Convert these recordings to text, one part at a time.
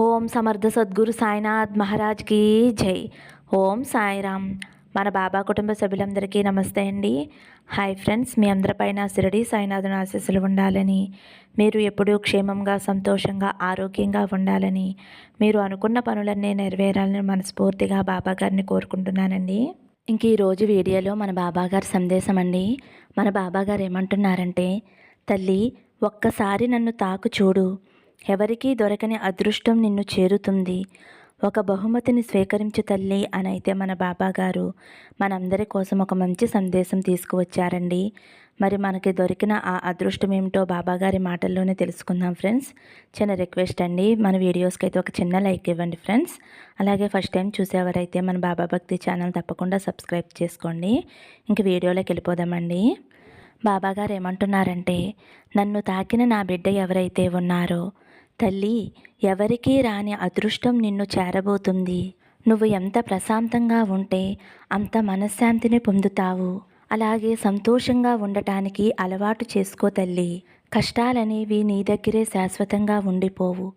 ఓం సమర్థ సద్గురు సాయినాథ్ మహారాజ్కి జై. ఓం సాయిరామ్. మన బాబా కుటుంబ సభ్యులందరికీ నమస్తే అండి. హాయ్ ఫ్రెండ్స్ మీ అందరిపైన శిరడి సాయినాథుని ఆశీస్సులు ఉండాలని మీరు ఎప్పుడూ క్షేమంగా సంతోషంగా ఆరోగ్యంగా ఉండాలని మీరు అనుకున్న పనులన్నీ నెరవేరాలని మనస్ఫూర్తిగా బాబా గారిని కోరుకుంటున్నానండి. ఇంక ఈరోజు వీడియోలో మన బాబాగారి సందేశం అండి. మన బాబాగారు ఏమంటున్నారంటే తల్లి ఒక్కసారి నన్ను తాకు చూడు. ఎవరికీ దొరకని అదృష్టం నిన్ను చేరుతుంది. ఒక బహుమతిని స్వీకరించు తల్లి అని అయితే మన బాబా గారు మనందరి కోసం ఒక మంచి సందేశం తీసుకువచ్చారండి. మరి మనకి దొరికిన ఆ అదృష్టం ఏమిటో బాబా గారి మాటల్లోనే తెలుసుకుందాం ఫ్రెండ్స్. చిన్న రిక్వెస్ట్ అండి మన వీడియోస్కి అయితే ఒక చిన్న లైక్ ఇవ్వండి ఫ్రెండ్స్. అలాగే ఫస్ట్ టైం చూసేవారైతే మన బాబా భక్తి ఛానల్ తప్పకుండా సబ్స్క్రైబ్ చేసుకోండి. ఇంక వీడియోలోకి వెళ్ళిపోదామండి. బాబాగారు ఏమంటున్నారంటే నన్ను తాకిన నా బిడ్డ ఎవరైతే ఉన్నారో తల్లి ఎవరికీ రాని అదృష్టం నిన్ను చేరబోతుంది. నువ్వు ఎంత ప్రశాంతంగా ఉంటే అంత మనశ్శాంతిని పొందుతావు. అలాగే సంతోషంగా ఉండటానికి అలవాటు చేసుకో తల్లి. కష్టాలనేవి నీ దగ్గరే శాశ్వతంగా ఉండిపోవు.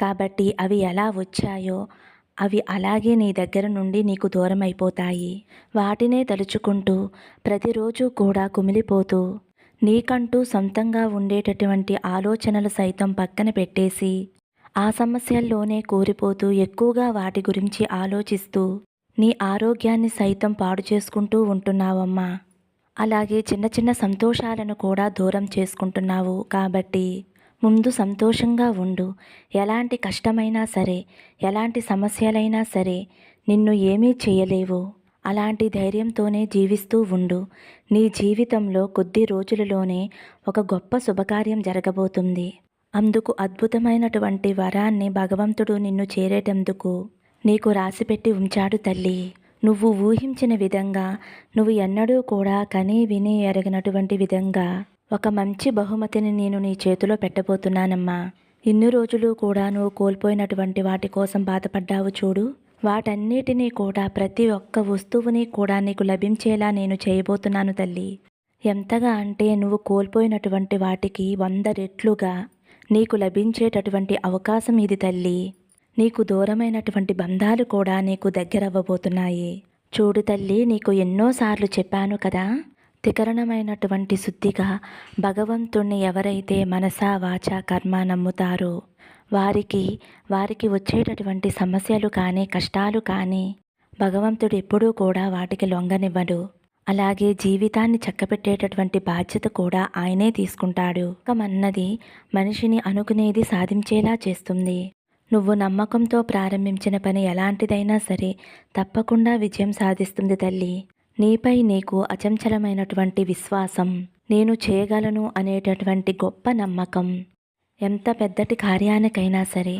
కాబట్టి అవి ఎలా వచ్చాయో అవి అలాగే నీ దగ్గర నుండి నీకు దూరమైపోతాయి. వాటినే తలుచుకుంటూ ప్రతిరోజు కూడా కుమిలిపోతూ నీకంటూ సొంతంగా ఉండేటటువంటి ఆలోచనలు సైతం పక్కన పెట్టేసి ఆ సమస్యల్లోనే కూరిపోతూ ఎక్కువగా వాటి గురించి ఆలోచిస్తూ నీ ఆరోగ్యాన్ని సైతం పాడు చేసుకుంటూ ఉంటున్నావమ్మా. అలాగే చిన్న చిన్న సంతోషాలను కూడా దూరం చేసుకుంటున్నావు కాబట్టి ముందు సంతోషంగా ఉండు. ఎలాంటి కష్టమైనా సరే ఎలాంటి సమస్యలైనా సరే నిన్ను ఏమీ చేయలేవు. అలాంటి ధైర్యంతోనే జీవిస్తూ ఉండు. నీ జీవితంలో కొద్ది రోజులలోనే ఒక గొప్ప శుభకార్యం జరగబోతుంది. అందుకు అద్భుతమైనటువంటి వరాన్ని భగవంతుడు నిన్ను చేరేటందుకు నీకు రాసిపెట్టి ఉంచాడు తల్లి. నువ్వు ఊహించిన విధంగా నువ్వు ఎన్నడూ కూడా కనీ విని ఎరగినటువంటి విధంగా ఒక మంచి బహుమతిని నేను నీ చేతిలో పెట్టబోతున్నానమ్మా. ఇన్ని రోజులు కూడా నువ్వు కోల్పోయినటువంటి వాటి కోసం బాధపడ్డావు చూడు. వాటన్నిటినీ కూడా ప్రతి ఒక్క వస్తువుని కూడా నీకు లభించేలా నేను చేయబోతున్నాను తల్లి. ఎంతగా అంటే నువ్వు కోల్పోయినటువంటి వాటికి వంద రెట్లుగా నీకు లభించేటటువంటి అవకాశం ఇది తల్లి. నీకు దూరమైనటువంటి బంధాలు కూడా నీకు దగ్గరవ్వబోతున్నాయి. చూడు తల్లి నీకు ఎన్నోసార్లు చెప్పాను కదా తికరణమైనటువంటి శుద్ధిగా భగవంతుణ్ణి ఎవరైతే మనసా వాచ కర్మ నమ్ముతారో వారికి వారికి వచ్చేటటువంటి సమస్యలు కానీ కష్టాలు కానీ భగవంతుడు ఎప్పుడూ కూడా వాటికి లొంగనివ్వడు. అలాగే జీవితాన్ని చక్కబెట్టేటటువంటి బాధ్యత కూడా ఆయనే తీసుకుంటాడు. అన్నది మనిషిని అనుకునేది సాధించేలా చేస్తుంది. నువ్వు నమ్మకంతో ప్రారంభించిన పని ఎలాంటిదైనా సరే తప్పకుండా విజయం సాధిస్తుంది తల్లి. నీపై నీకు అచంచలమైనటువంటి విశ్వాసం. నేను చేయగలను అనేటటువంటి గొప్ప నమ్మకం. ఎంత పెద్దటి కార్యానికైనా సరే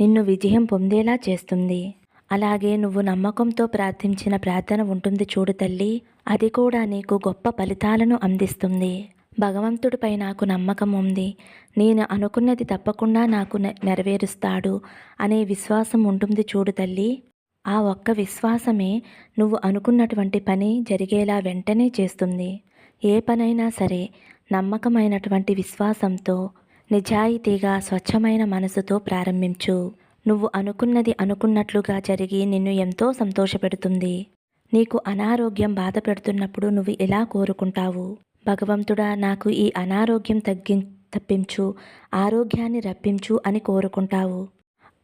నిన్ను విజయం పొందేలా చేస్తుంది. అలాగే నువ్వు నమ్మకంతో ప్రార్థించిన ప్రార్థన ఉంటుంది చూడు తల్లి. అది కూడా నీకు గొప్ప ఫలితాలను అందిస్తుంది. భగవంతుడిపై నాకు నమ్మకం ఉంది. నేను అనుకున్నది తప్పకుండా నాకు నెరవేరుస్తాడు అనే విశ్వాసం ఉంటుంది చూడు తల్లి. ఆ ఒక్క విశ్వాసమే నువ్వు అనుకున్నటువంటి పని జరిగేలా వెంటనే చేస్తుంది. ఏ పనైనా సరే నమ్మకమైనటువంటి విశ్వాసంతో నిజాయితీగా స్వచ్ఛమైన మనసుతో ప్రారంభించు. నువ్వు అనుకున్నది అనుకున్నట్లుగా జరిగి నిన్ను ఎంతో సంతోషపెడుతుంది. నీకు అనారోగ్యం బాధ పెడుతున్నప్పుడు నువ్వు ఇలా కోరుకుంటావు? భగవంతుడా నాకు ఈ అనారోగ్యం తగ్గి తప్పించు ఆరోగ్యాన్ని రప్పించు అని కోరుకుంటావు.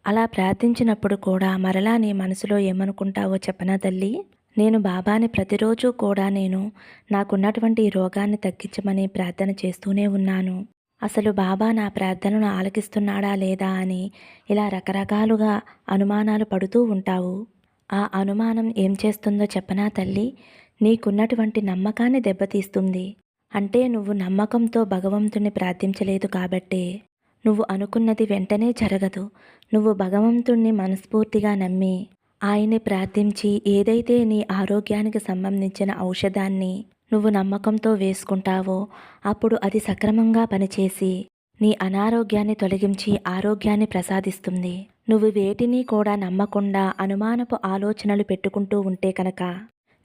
అలా ప్రార్థించినప్పుడు కూడా మరలా నీ మనసులో ఏమనుకుంటావో చెప్పనా తల్లి? నేను బాబాని ప్రతిరోజు కూడా నేను నాకున్నటువంటి రోగాన్ని తగ్గించమని ప్రార్థన చేస్తూనే ఉన్నాను. అసలు బాబా నా ప్రార్థనను ఆలకిస్తున్నాడా లేదా అని ఇలా రకరకాలుగా అనుమానాలు పడుతూ ఉంటావు. ఆ అనుమానం ఏం చేస్తుందో చెప్పనా తల్లి? నీకున్నటువంటి నమ్మకాన్ని దెబ్బతీస్తుంది. అంటే నువ్వు నమ్మకంతో భగవంతుని ప్రార్థించలేదు కాబట్టే. నువ్వు అనుకున్నది వెంటనే జరగదు. నువ్వు భగవంతుణ్ణి మనస్ఫూర్తిగా నమ్మి ఆయన్ని ప్రార్థించి ఏదైతే నీ ఆరోగ్యానికి సంబంధించిన ఔషధాన్ని నువ్వు నమ్మకంతో వేసుకుంటావో అప్పుడు అది సక్రమంగా పనిచేసి నీ అనారోగ్యాన్ని తొలగించి ఆరోగ్యాన్ని ప్రసాదిస్తుంది. నువ్వు వేటిని కూడా నమ్మకుండా అనుమానపు ఆలోచనలు పెట్టుకుంటూ ఉంటే కనుక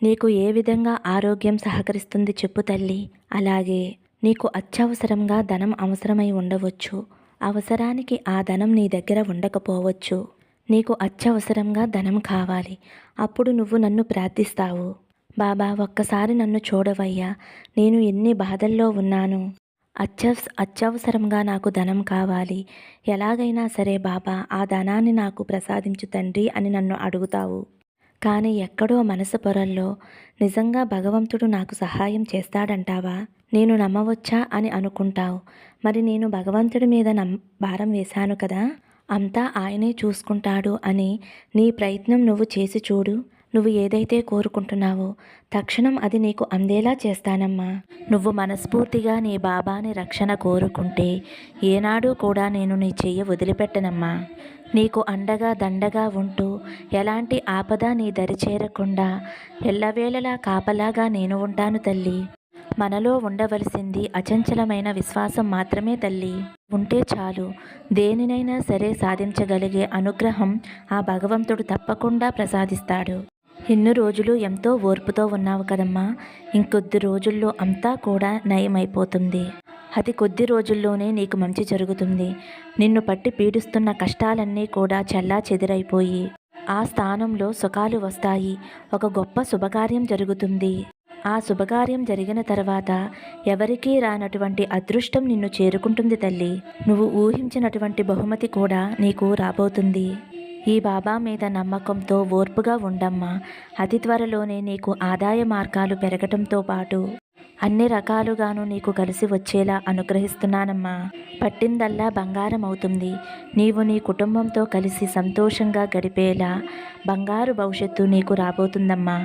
నీకు ఏ విధంగా ఆరోగ్యం సహకరిస్తుంది చెప్పు తల్లి. అలాగే నీకు అత్యవసరంగా ధనం అవసరమై ఉండవచ్చు. అవసరానికి ఆ ధనం నీ దగ్గర ఉండకపోవచ్చు. నీకు అత్యవసరంగా ధనం కావాలి. అప్పుడు నువ్వు నన్ను ప్రార్థిస్తావు. బాబా ఒక్కసారి నన్ను చూడవయ్యా. నేను ఎన్ని బాధల్లో ఉన్నాను. అత్యవస అత్యవసరంగా నాకు ధనం కావాలి. ఎలాగైనా సరే బాబా ఆ ధనాన్ని నాకు ప్రసాదించు తండ్రి అని నన్ను అడుగుతావు. కానీ ఎక్కడో మనసు పొరల్లో నిజంగా భగవంతుడు నాకు సహాయం చేస్తాడంటావా? నేను నమ్మవచ్చా అని అనుకుంటావు. మరి నేను భగవంతుడి మీద నమ్ భారం వేశాను కదా? అంతా ఆయనే చూసుకుంటాడు అని నీ ప్రయత్నం నువ్వు చేసి చూడు. నువ్వు ఏదైతే కోరుకుంటున్నావో తక్షణం అది నీకు అందేలా చేస్తానమ్మా. నువ్వు మనస్ఫూర్తిగా నీ బాబాని రక్షణ కోరుకుంటే ఏనాడు కూడా నేను నీ చెయ్యి వదిలిపెట్టనమ్మా. నీకు అండగా దండగా ఉంటూ ఎలాంటి ఆపద నీ దరి చేరకుండా ఎల్లవేళలా కాపలాగా నేను ఉంటాను తల్లి. మనలో ఉండవలసింది అచంచలమైన విశ్వాసం మాత్రమే తల్లి. ఉంటే చాలు దేనినైనా సరే సాధించగలిగే అనుగ్రహం ఆ భగవంతుడు తప్పకుండా ప్రసాదిస్తాడు. ఎన్ని రోజులు ఎంతో ఓర్పుతో ఉన్నావు కదమ్మా. ఇంకొద్ది రోజుల్లో అంతా కూడా నయమైపోతుంది. అది కొద్ది రోజుల్లోనే నీకు మంచి జరుగుతుంది. నిన్ను పట్టి పీడిస్తున్న కష్టాలన్నీ కూడా చల్లా చెదిరైపోయి ఆ స్థానంలో సుఖాలు వస్తాయి. ఒక గొప్ప శుభకార్యం జరుగుతుంది. ఆ శుభకార్యం జరిగిన తర్వాత ఎవరికీ రానటువంటి అదృష్టం నిన్ను చేరుకుంటుంది తల్లి. నువ్వు ఊహించినటువంటి బహుమతి కూడా నీకు రాబోతుంది. ఈ బాబా మీద నమ్మకంతో ఓర్పుగా ఉండమ్మా. అతి త్వరలోనే నీకు ఆదాయ మార్గాలు పెరగటంతో పాటు అన్ని రకాలుగాను నీకు కలిసి వచ్చేలా అనుగ్రహిస్తున్నానమ్మా. పట్టిందల్లా బంగారం అవుతుంది నీవు నీ కుటుంబంతో కలిసి సంతోషంగా గడిపేలా బంగారు భవిష్యత్తు నీకు రాబోతుందమ్మా.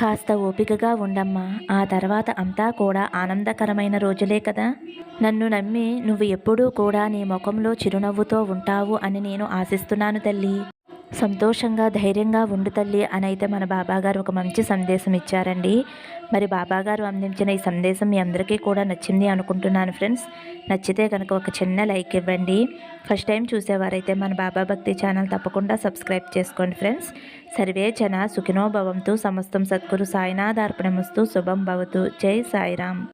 కాస్త ఓపికగా ఉండమ్మా. ఆ తర్వాత అంతా కూడా ఆనందకరమైన రోజులే కదా. నన్ను నమ్మి నువ్వు ఎప్పుడూ కూడా నీ ముఖంలో చిరునవ్వుతో ఉంటావు అని నేను ఆశిస్తున్నాను తల్లి. సంతోషంగా ధైర్యంగా ఉండు తల్లి అని అయితే మన బాబాగారు ఒక మంచి సందేశం ఇచ్చారండి. మరి బాబాగారు అందించిన ఈ సందేశం మీ అందరికీ కూడా నచ్చింది అనుకుంటున్నాను ఫ్రెండ్స్. నచ్చితే కనుక ఒక చిన్న లైక్ ఇవ్వండి. ఫస్ట్ టైం చూసేవారైతే మన బాబా భక్తి ఛానల్ తప్పకుండా సబ్స్క్రైబ్ చేసుకోండి ఫ్రెండ్స్. సర్వే జన సుఖినోభవంతో సమస్తం సద్గురు సాయినాథార్పణమస్తు శుభం భవతు. జై సాయిరామ్.